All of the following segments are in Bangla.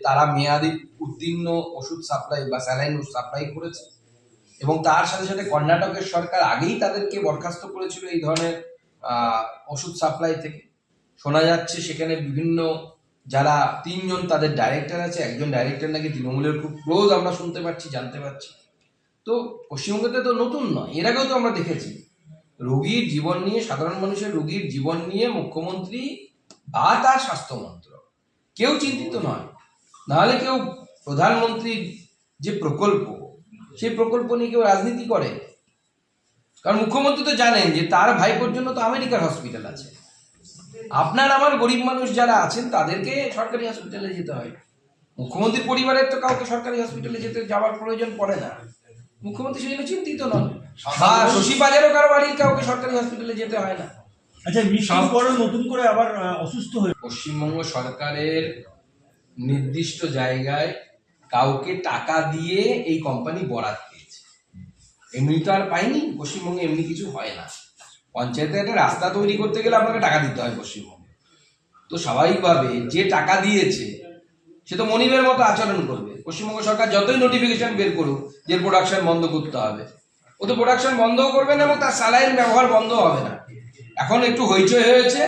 তারা মেয়াদি উত্তীর্ণ ওষুধ সাপ্লাই বা স্যালাইন সাপ্লাই করেছে এবং তার সাথে সাথে কর্ণাটকের সরকার আগেই তাদেরকে বরখাস্ত করেছিল এই ধরনের ওষুধ সাপ্লাই থেকে। শোনা যাচ্ছে সেখানে বিভিন্ন যারা তিনজন তাদের ডাইরেক্টর আছে, একজন ডাইরেক্টর নাকি তৃণমূলের খুব ক্লোজ আমরা শুনতে পাচ্ছি, জানতে পারছি তো পশ্চিমবঙ্গতে তো নতুন নয়, এর আগেও তো আমরা দেখেছি। রোগীর জীবন নিয়ে, সাধারণ মানুষের রোগীর জীবন নিয়ে মুখ্যমন্ত্রী বা তার স্বাস্থ্যমন্ত্র কেউ চিন্তিত নয়। নাহলে কেউ প্রধানমন্ত্রীর যে প্রকল্প সেই প্রকল্প নিয়ে কেউ রাজনীতি করে। কারণ মুখ্যমন্ত্রী তো জানেন যে তার ভাইপোর জন্য তো আমেরিকার হসপিটাল আছে। আপনার আমার গরিব মানুষ যারা আছেন তাদেরকে সরকারি হসপিটালে যেতে হয়। মুখ্যমন্ত্রীর পরিবারের তো কাউকে সরকারি হসপিটালে যেতে যাওয়ার প্রয়োজন পড়ে না। মুখ্যমন্ত্রী সেই জন্য চিন্তিত নন। বা শশী বাজারও কারও বাড়ির কাউকে সরকারি হসপিটালে যেতে হয় না। আচ্ছা নতুন করে আবার অসুস্থ হয়ে পশ্চিমবঙ্গ সরকারের নির্দিষ্ট জায়গায় কাউকে টাকা দিয়ে এই কোম্পানি বরাদ পেয়েছে। এমনি তো আর পাইনি, পশ্চিমবঙ্গে এমনি কিছু হয় না। পঞ্চায়েতে একটা রাস্তা তৈরি করতে গেলে আপনাকে টাকা দিতে হয় পশ্চিমবঙ্গে। তো স্বাভাবিকভাবে যে টাকা দিয়েছে, সে তো মনিবের মতো আচরণ করবে। পশ্চিমবঙ্গ সরকার যতই নোটিফিকেশন বের করুক যে প্রোডাকশন বন্ধ করতে হবে, ও তো প্রোডাকশন বন্ধও করবে না এবং তার স্যালাইন ব্যবহার বন্ধ হবে না। এখন একটু হইচই হয়েছে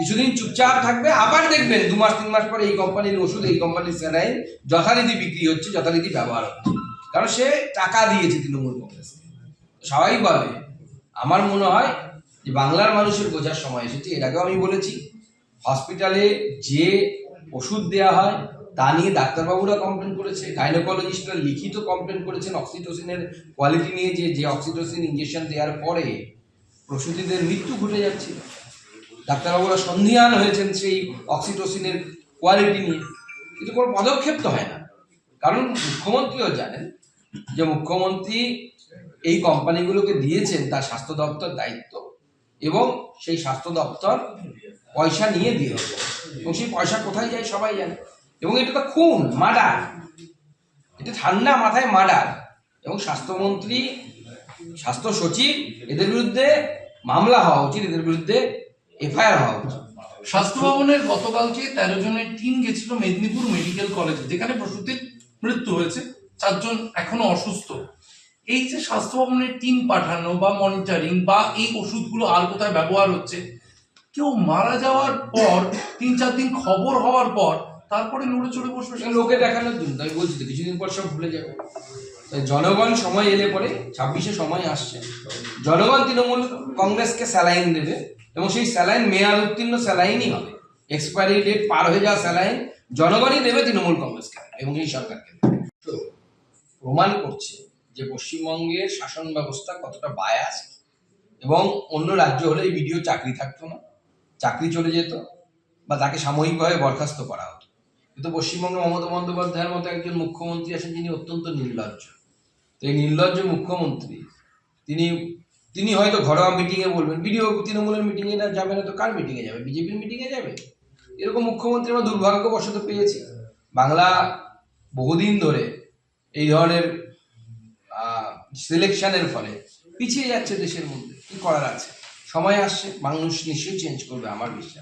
কিছুদিন চুপচাপ থাকবে, আবার দেখবেন দু মাস, তিন মাস পরে এই কোম্পানির ওষুধ, এই কোম্পানির স্যালাইন যথারীতি বিক্রি হচ্ছে, যথারীতি ব্যবহার হচ্ছে। কারণ সে টাকা দিয়েছে তৃণমূল কংগ্রেসকে স্বাভাবিকভাবে আমার মনে হয় যে বাংলার মানুষের বোঝার সময় এসেছে আগেও আমি বলেছি হসপিটালে যে ওষুধ দেওয়া হয়, তা নিয়ে ডাক্তারবাবুরা কমপ্লেন করেছে গাইনোকোলজিস্টরা লিখিত কমপ্লেন করেছেন অক্সিটোসিনের কোয়ালিটি নিয়ে যে যে অক্সিটোসিন ইঞ্জেকশন দেওয়ার পরে প্রসূতিদের মৃত্যু ঘটে যাচ্ছিল। ডাক্তারবাবুরা সন্ধিহান হয়েছেন সেই অক্সিটোসিনের কোয়ালিটি নিয়ে। কিন্তু কোনো পদক্ষেপ তো হয় না। কারণ মুখ্যমন্ত্রীও জানেন যে মুখ্যমন্ত্রী এই কোম্পানিগুলোকে দিয়েছেন তার স্বাস্থ্য দপ্তর দায়িত্ব এবং সেই স্বাস্থ্য দপ্তর পয়সা নিয়ে দিয়েছে এবং সেই পয়সা কোথায় যায় সবাই জানে। এবং এটা তো খুন, মার্ডার। এটা ঠান্ডা মাথায় মার্ডার। এবং স্বাস্থ্যমন্ত্রী, স্বাস্থ্য সচিব, এদের বিরুদ্ধে মামলা হওয়া উচিত, এদের বিরুদ্ধে এফআইআর হওয়া উচিত স্বাস্থ্য ভবনের গতকালকে তেরো জনের টিম গেছিল মেদিনীপুর মেডিকেল কলেজে যেখানে প্রসূতির মৃত্যু হয়েছে। চারজন এখনও অসুস্থ। এই যে স্বাস্থ্য ভবনের টিম পাঠানো বা মনিটরিং বা এই ওষুধগুলো আর কোথায় ব্যবহার হচ্ছে কেউ মারা যাওয়ার পর তিন চার দিন খবর হওয়ার পর তারপরে নড়ে চড়ে বসবে লোকে দেখানোর জন্য তাই বলছি তো কিছুদিন পর সব ভুলে যাবে। জনগণ সময় এলে পরে ছাব্বিশে সময় আসছে। জনগণ তৃণমূল কংগ্রেসকে স্যালাইন দেবে এবং সেই স্যালাইন মেয়াদ উত্তীর্ণ স্যালাইনই হবে। এক্সপায়ারি ডেট পার হয়ে যাওয়া স্যালাইন জনগণই দেবে তৃণমূল কংগ্রেসকে এবং এই সরকারকে। তো প্রমাণ করছে যে পশ্চিমবঙ্গের শাসন ব্যবস্থা কতটা বায়াস এবং অন্য রাজ্য হলে এই ভিডিও চাকরি থাকতো না, চাকরি চলে যেত বা তাকে সাময়িকভাবে বরখাস্ত করা হতো। কিন্তু পশ্চিমবঙ্গে মমতা বন্দ্যোপাধ্যায়ের মতো একজন মুখ্যমন্ত্রী আছেন যিনি অত্যন্ত নির্লজ্জ। তো এই নির্লজ্জ মুখ্যমন্ত্রী। তিনি তিনি হয়তো ঘরোয়া মিটিংয়ে বলবেন, বিডিও তৃণমূলের মিটিংয়ে না যাবে না তো কার মিটিংয়ে যাবে? বিজেপির মিটিংয়ে যাবে? এরকম মুখ্যমন্ত্রী আমরা দুর্ভাগ্যবশত পেয়েছি। বাংলা বহুদিন ধরে এই ধরনের সিলেকশনের ফলে পিছিয়ে যাচ্ছে দেশের মধ্যে। কি করার আছে? সময় আসছে, মানুষ নিশ্চয়ই চেঞ্জ করবে, আমার বিশ্বাস।